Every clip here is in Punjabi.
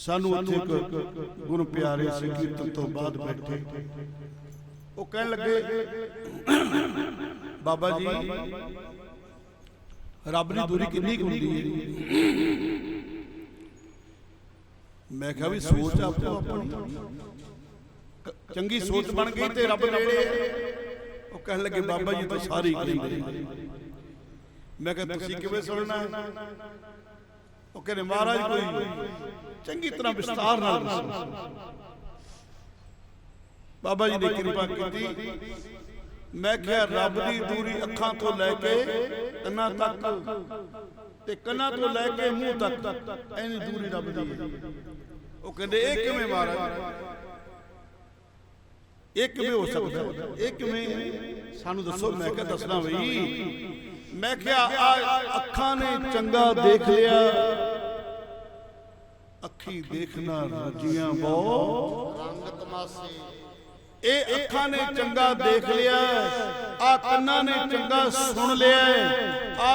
ਸਾਨੂੰ ਉੱਥੇ ਇੱਕ ਗੁਰੂ ਪਿਆਰੇ ਸੀ ਕੀਰਤਨ ਤੋਂ ਬਾਅਦ ਬੈਠੇ ਉਹ ਕਹਿਣ ਲੱਗੇ ਬਾਬਾ ਜੀ ਰੱਬ ਦੀ ਦੂਰੀ ਕਿੰਨੀ ਕੁ ਹੁੰਦੀ ਹੈ ਮੈਂ ਕਿਹਾ ਵੀ ਸੋਚ ਆਪੋ ਆਪਣੀ ਕ- ਚੰਗੀ ਸੋਚ ਬਣ ਗਈ ਤੇ ਰੱਬ ਨੇੜੇ। ਉਹ ਕਹਿਣ ਲੱਗੇ ਬਾਬਾ ਜੀ ਤਾਂ ਸਾਰੇ ਕਹਿੰਦੇ। ਮੈਂ ਕਿਹਾ ਤੁਸੀਂ ਕਿਵੇਂ ਸੁਣਨਾ? ਉਹ ਕਹਿੰਦੇ ਮਹਾਰਾਜ ਕੋਈ ਚੰਗੀ ਤਰ੍ਹਾਂ ਵਿਸਤਾਰ ਨਾਲ ਦੱਸੋ। ਬਾਬਾ ਜੀ ਨੇ ਕਿਰਪਾ ਕੀਤੀ। ਮੈਂ ਕਿਹਾ ਰੱਬ ਦੀ ਦੂਰੀ ਅੱਖਾਂ ਤੋਂ ਲੈ ਕੇ ਕੰਨਾਂ ਤੱਕ ਤੇ ਕੰਨਾਂ ਤੋਂ ਲੈ ਕੇ ਮੂੰਹ ਤੱਕ ਐਨੀ ਦੂਰੀ ਰੱਬ ਦੀ ਹੈ। ਉਹ ਕਹਿੰਦੇ ਇਹ ਕਿਵੇਂ ਮਹਾਰਾਜ? ਇਹ ਕਿਵੇਂ ਹੋ ਸਕਦਾ? ਹੈ? ਇਹ ਕਿਵੇਂ? ਸਾਨੂੰ ਦੱਸੋ ਮੈਂ ਕਿਹਾ ਦੱਸਣਾ ਬਈ। ਮੈਂ ਕਿਹਾ ਆ ਅੱਖਾਂ ਨੇ ਚੰਗਾ ਦੇਖ ਲਿਆ। ਅੱਖੀ ਦੇਖਣਾ ਰਜੀਆਂ ਬਹੁ ਰੰਗ ਤਮਾਸ਼ੇ। ਇਹ ਅੱਖਾਂ ਨੇ ਚੰਗਾ ਦੇਖ ਲਿਆ। ਆ ਕੰਨਾਂ ਨੇ ਚੰਗਾ ਸੁਣ ਲਿਆ ਆ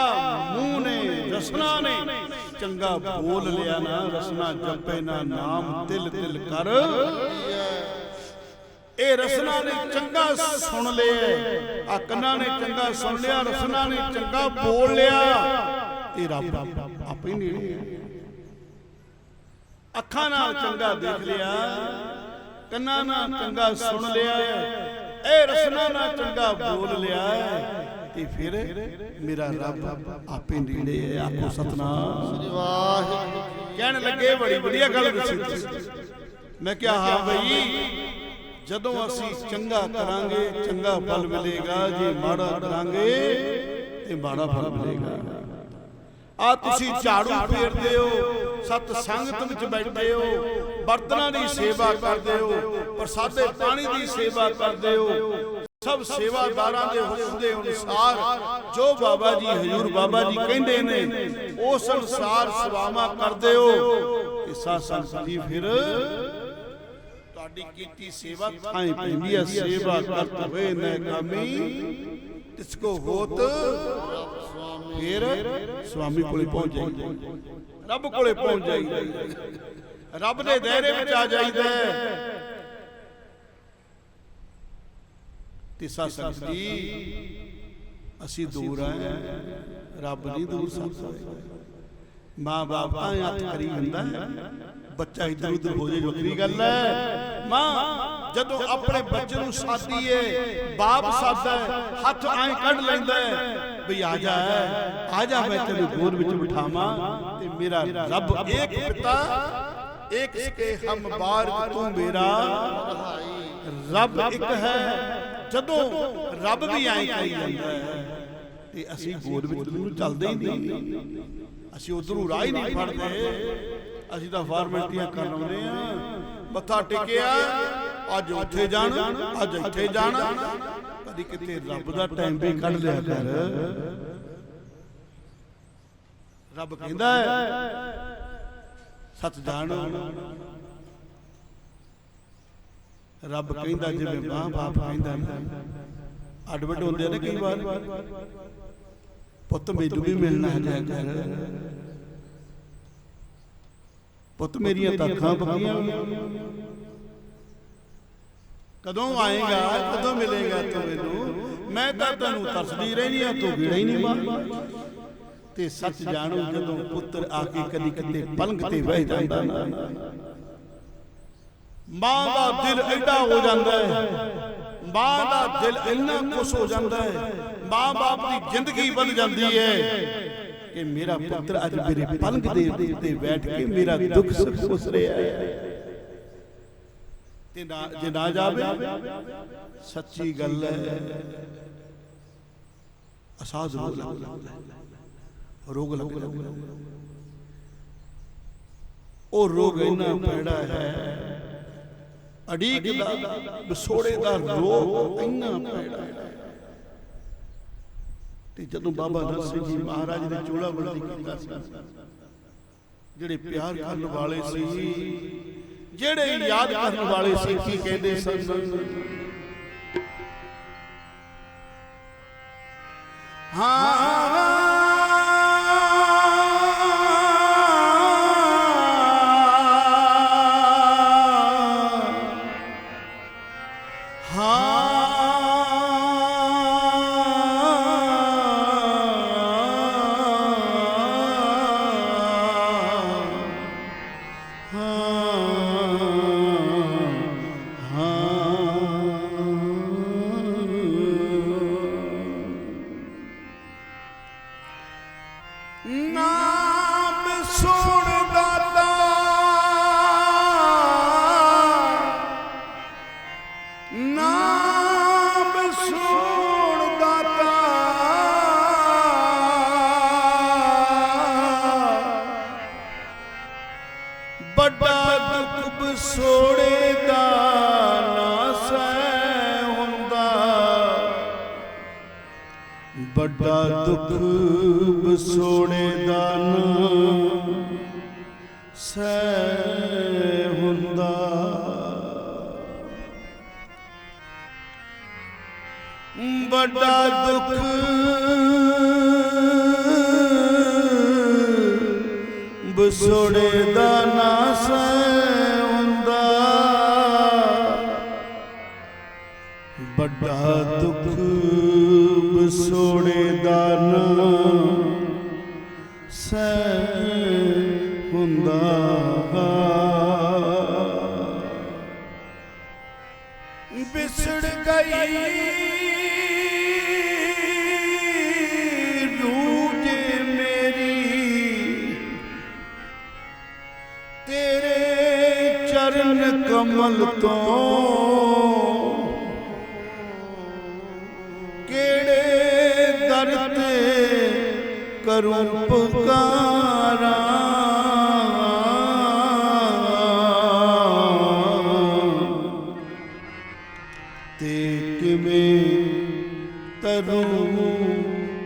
ਮੂੰਹ ਨੇ ਰਸਨਾ ਨੇ ਚੰਗਾ ਬੋਲ ਲਿਆ ਨਾ ਰਸਨਾ ਜਪੇ ਨਾ ਨਾਮ ਦਿਲ ਦਿਲ ਕਰ। ਇਹ ਰਸਨਾ ਨੇ ਚੰਗਾ ਸੁਣ ਲਿਆ ਆ ਕੰਨਾਂ ਨੇ ਚੰਗਾ ਸੁਣ ਲਿਆ ਰਸਨਾ ਨੇ ਚੰਗਾ ਬੋਲ ਲਿਆ। ਇਹ ਰੱਬ ਆਪੇ ਨੇੜੇ ਹੈ ਅੱਖਾਂ ਨਾਲ ਚੰਗਾ ਦੇਖ ਲਿਆ ਕੰਨਾਂ ਨਾਲ ਚੰਗਾ ਸੁਣ ਲਿਆ ਇਹ ਰਸਨਾ ਨਾਲ ਚੰਗਾ ਬੋਲ ਲਿਆ ਤੇ ਫਿਰ ਮੇਰਾ ਰੱਬ ਆਪੇ ਨੇੜੇ ਹੈ ਆਖੋ ਸਤਨਾਮ। ਸ੍ਰੀ ਵਾਹਿਗੁਰੂ ਕਹਿਣ ਲੱਗੇ ਬੜੀ ਵਧੀਆ ਗੱਲ ਦੱਸੀ। ਮੈਂ ਕਿਹਾ ਹਾਂ ਬਈ ਜਦੋਂ ਅਸੀਂ ਚੰਗਾ ਕਰਾਂਗੇ ਚੰਗਾ ਫਲ ਮਿਲੇਗਾ। ਜੇ ਮਾੜਾ ਕਰਾਂਗੇ ਤੇ ਮਾੜਾ ਫਲ ਮਿਲੇਗਾ। ਆ ਤੁਸੀਂ ਝਾੜੂ ਫੇਰਦੇ ਹੋ। ਸਤ ਸੰਗਤ ਵਿੱਚ ਬੈਠੇ ਹੋ, ਬਰਤਨਾਂ ਦੀ ਸੇਵਾ ਕਰਦੇ ਹੋ, ਪ੍ਰਸਾਦੇ ਪਾਣੀ ਦੀ ਸੇਵਾ ਕਰਦੇ ਹੋ, ਸਭ ਸੇਵਾਦਾਰਾਂ ਦੇ ਹੁਕਮ ਦੇ ਅਨੁਸਾਰ ਜੋ ਬਾਬਾ ਜੀ, ਹਜੂਰ ਬਾਬਾ ਜੀ ਕਹਿੰਦੇ ਨੇ ਉਸ ਅਨੁਸਾਰ ਸੇਵਾਵਾਂ ਕਰਦੇ ਹੋ। ਤੇ ਸਾਧ ਜੀ ਫਿਰ ਤੁਹਾਡੀ ਕੀਤੀ ਸੇਵਾ ਥਾਂ ਪੈਂਦੀ ਹੈ ਸੇਵਾ ਕਰਤ ਹੋਏ ਨੇ ਕਾਮੀ ਤਿਸ ਕੋ ਹੋਤ ਫਿਰ ਸਵਾਮੀ ਕੋਲੇ ਪਹੁੰਚ ਜਾਈਦਾ। ਰੱਬ ਕੋਲੇ ਪਹੁੰਚ ਜਾਈਦਾ। ਰੱਬ ਦੇ ਦਾਇਰੇ ਵਿੱਚ ਆ ਜਾਈਦਾ। ਤੇ ਸਾਧ ਸੰਗਤ ਜੀ ਅਸੀਂ ਦੂਰ ਆਏ ਰੱਬ ਨਹੀਂ ਦੂਰ ਸਕਦਾ ਮਾਂ ਬਾਪ ਤਾਂ ਹੱਥ ਕਰੀ ਹੁੰਦਾ। ਬੱਚਾ ਇੱਧਰ ਉੱਧਰ ਹੋ ਜੇ ਵੱਖਰੀ ਗੱਲ ਹੈ ਮਾਂ। ਜਦੋਂ ਆਪਣੇ ਬੱਚੇ ਨੂੰ ਸਾਦੀਏ ਬਾਪ ਸਾਦਾ ਹੱਥ ਐਂ ਕੱਢ ਲੈਂਦਾ ਵੀ ਆ ਜਾ ਆ ਜਾ ਮੈਂ ਤੈਨੂੰ ਗੋਦ ਵਿੱਚ ਬਿਠਾਵਾਂ ਤੇ ਮੇਰਾ ਰੱਬ ਏਕ ਪਿਤਾ, ਏਕ ਸਕੇ ਹਮ ਬਾਰ ਤੂੰ ਮੇਰਾ ਰੱਬ ਇੱਕ ਹੈ। ਜਦੋਂ ਰੱਬ ਵੀ ਐਂ ਕਰੀ ਜਾਂਦਾ ਤੇ ਅਸੀਂ ਗੋਦ ਵਿੱਚ ਨੂੰ ਚੱਲਦੇ ਹੀ ਨਹੀਂ। ਅਸੀਂ ਉਧਰੋਂ ਰਾਹ ਹੀ ਨਹੀਂ ਫੜਦੇ। ਅਸੀਂ ਤਾਂ ਫਾਰਮੈਲਟੀਆਂ ਕਰ ਲਾਉਂਦੇ ਆ ਮੱਥਾ ਟੇਕਿਆ ਅੱਜ ਉੱਥੇ ਜਾਣਾ, ਅੱਜ ਇੱਥੇ ਜਾਣਾ। ਕਦੀ ਕਿਤੇ ਰੱਬ ਦਾ ਟਾਈਮ ਵੀ ਕੱਢ ਲਿਆ ਕਰ। ਰੱਬ ਕਹਿੰਦਾ ਸੱਚ ਜਾਣੋ। ਰੱਬ ਕਹਿੰਦਾ ਜਿਵੇਂ ਮਾਂ ਬਾਪ ਕਹਿੰਦਾ ਨਾ ਅੱਡ ਵੱਡ ਹੁੰਦੇ ਨੇ ਕਈ ਵਾਰ। ਪੁੱਤ ਮੈਨੂੰ ਵੀ ਮਿਲਣਾ ਹੈ ਕਰ ਪੁੱਤ ਮੇਰੀਆਂ ਤਾਂ ਅੱਖਾਂ ਪੱਕੀਆਂ। ਕਦੋਂ ਆਏਗਾ, ਕਦੋਂ ਮਿਲੇਗਾ ਤੂੰ ਮੈਨੂੰ? ਮੈਂ ਤਾਂ ਤੈਨੂੰ ਤਰਸਦੀ ਰਹਿਣੀ ਆ, ਤੂੰ ਗਿੜਾ ਹੀ ਨਹੀਂ ਮਾਰ ਤੇ ਸੱਚ ਜਾਣੋ, ਜਦੋਂ ਪੁੱਤਰ ਆ ਕੇ ਕਦੀ ਕਿਤੇ ਪਲੰਗ ਤੇ ਬਹਿ ਜਾਂਦਾ ਨਾ, ਮਾਂ ਦਾ ਦਿਲ ਐਡਾ ਹੋ ਜਾਂਦਾ ਹੈ, ਮਾਂ ਦਾ ਦਿਲ ਇੰਨਾ ਖੁਸ਼ ਹੋ ਜਾਂਦਾ ਹੈ ਮਾਂ ਬਾਪ ਦੀ ਜ਼ਿੰਦਗੀ ਬਣ ਜਾਂਦੀ ਹੈ ਕਿ ਮੇਰਾ ਪੁੱਤਰ ਅੱਜ ਮੇਰੇ ਪਲੰਗ ਦੇ ਉੱਤੇ ਬੈਠ ਕੇ ਮੇਰਾ ਦੁੱਖ ਸੁਖ ਸੁਸ ਰਿਹਾ ਹੈ। ਤੇ ਨਾ ਜੇ ਨਾ ਜਾਵੇ। ਸੱਚੀ ਗੱਲ ਹੈ। ਅਸਾਧ ਰੋਗ ਲੱਗ ਜਾਂਦਾ ਰੋਗ ਲੱਗ ਜਾਂਦਾ ਉਹ ਰੋਗ ਇੰਨਾ ਪੈੜਾ ਹੈ। ਅੜੀਕ ਦਾ ਵਿਛੋੜੇ ਦਾ ਰੋਗ ਇੰਨਾ ਪੈੜਾ ਹੈ। ਤੇ ਜਦੋਂ ਬਾਬਾ ਨਰਸਿੰਘ ਜੀ ਮਹਾਰਾਜ ਨੇ ਚੋਲਾ ਬਲਦੀ ਕੀਤਾ ਸੀ ਜਿਹੜੇ ਪਿਆਰ ਕਰਨ ਵਾਲੇ ਸੀ ਜਿਹੜੇ ਯਾਦ ਕਰਨ ਵਾਲੇ ਸੀ ਕੀ ਕਹਿੰਦੇ ਸਨ। ਹਾਂ ਨਾਮ ਦੁੱਖ ਬਸੋੜੇ ਦਾ ਸਹਿ ਹੁੰਦਾ। ਵੱਡਾ ਦੁੱਖ ਬਸੋੜੇ ਦਾ ਨਾ ਸਹਿ ਹੁੰਦਾ। ਵੱਡਾ ਦੁੱਖ ਬਸੋੜੇ ਦਾ ਨਾ ਹੁੰਦਾ ਵਿਸੜ ਗਈ ਰੂਜੇ ਮੇਰੀ ਤੇਰੇ ਚਰਨ ਕਮਲ ਤੋਂ ਕਿਹੜੇ ਦਰ ਤੇ ਕਰੂੰ ਪੁਕਾਰਾਂ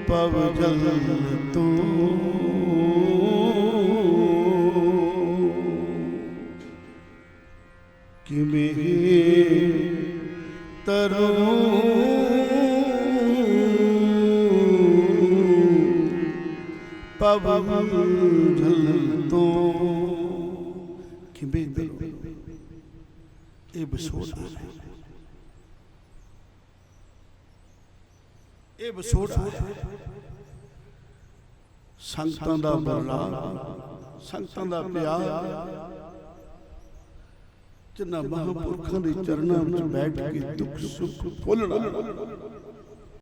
ਪਵ ਜਲ ਤੂੰ। ਕਿਵੇਂ ਤਰੂੰ ਪਵ ਜਲ ਤੋਂ। ਕਿਵੇਂ ਤਰੂੰ ਇਹ ਬਸੋੜਾ ਹੈ। ਇਹ ਵਿਛੋੜਾ ਸੰਗਤਾਂ ਦਾ ਬਰਲਾ, ਸੰਗਤਾਂ ਦਾ ਪਿਆਰ, ਜਿਨ੍ਹਾਂ ਮਹਾਂਪੁਰਖਾਂ ਦੇ ਚਰਨਾਂ ਵਿੱਚ ਬੈਠ ਕੇ ਦੁੱਖ ਸੁੱਖ ਫੁੱਲਣਾ।